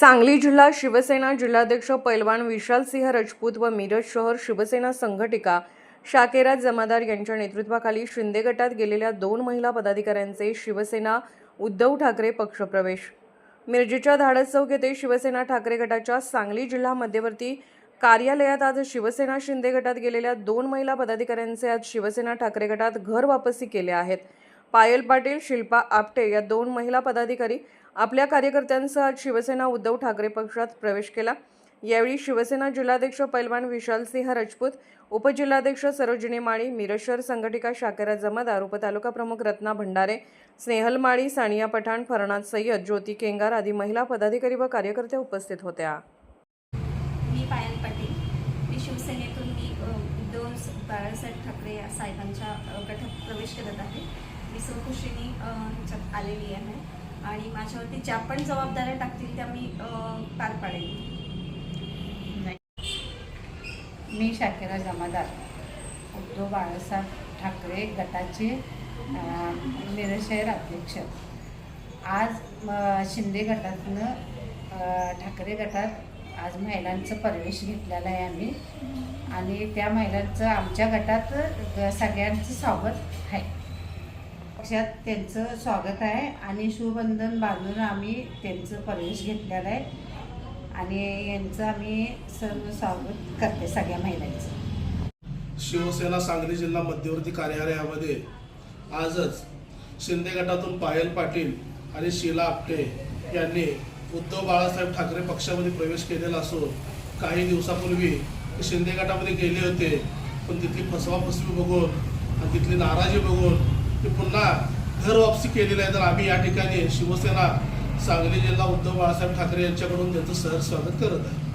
सांगली जिल्हा शिवसेना जिल्हाध्यक्ष पैलवान विशाल सिंह राजपूत व मिरज शहर शिवसेना संघटिका शाकेरा जमादार यांच्या नेतृत्वाखाली शिंदे गटात गेलेल्या दोन महिला पदाधिकाऱ्यांचे शिवसेना उद्धव ठाकरे पक्षप्रवेश. मिरजेच्या धाडस चौक येथे शिवसेना ठाकरे गटाच्या सांगली जिल्हा मध्यवर्ती कार्यालयात आज शिवसेना शिंदे गटात गेलेल्या दोन महिला पदाधिकाऱ्यांचे आज शिवसेना ठाकरे गटात घर वापसी केले आहेत. पायल पाटील शिल्पा आपटे या दोन महिला पदाधिकारी आपल्या कार्यकर्त्यांसह आज शिवसेना उद्धव ठाकरे पक्षात प्रवेश केला. यावेळी शिवसेना जिल्हाध्यक्ष पैलवान विशालसिंह राजपूत उपजिल्हाध्यक्ष सरोजिनी माळी मिरशर संघटिका शाकेरा जमादार उपतालुका प्रमुख रत्ना भंडारे स्नेहल माळी सानिया पठाण फरनाद सय्यद ज्योती केंगार आदी महिला पदाधिकारी व कार्यकर्त्या उपस्थित होत्या. मी पायल पाटील. मी शिवसेनेतून मी दोन उद्धव बाळासाहेब ठाकरे या साहेबांच्या गटात प्रवेश करत आहे. मी स्वखुशीने ह्याच्यात आलेली आहे. आणि माझ्यावरती ज्या पण जबाबदाऱ्या टाकतील त्या मी पार पाडेन. मी शाकिरा जमादार. उद्धव बाळासाहेब ठाकरे गटाचे अं, अध्यक्ष. आज म, शिंदे गटातनं ठाकरे गटात आज महिलांचं प्रवेश घेतलेला आहे आम्ही. आणि त्या महिलांचं आमच्या गटात सगळ्यांचं स्वागत आहे. पक्षात त्यांचं स्वागत आहे आणि शिवबंधन बांधून आम्ही त्यांचं प्रवेश घेतलेला आहे. आणि यांचं आम्ही सर्व स्वागत करते सगळ्या महिलांचं. शिवसेना सांगली जिल्हा मध्यवर्ती कार्यालयामध्ये आजच शिंदे गटातून पायल पाटील आणि शीला आपटे यांनी उद्धव बाळासाहेब ठाकरे पक्षामध्ये प्रवेश केलेला असून काही दिवसापूर्वी शिंदे गटामध्ये गेले होते. पण तिथली फसवाफसवी बघून आणि तिथली नाराजी बघून ते पुन्हा घर वापसी केलेली आहे. तर आम्ही या ठिकाणी शिवसेना सांगली जिल्हा उद्धव बाळासाहेब ठाकरे यांच्याकडून त्यांचं सहर स्वागत करत आहे.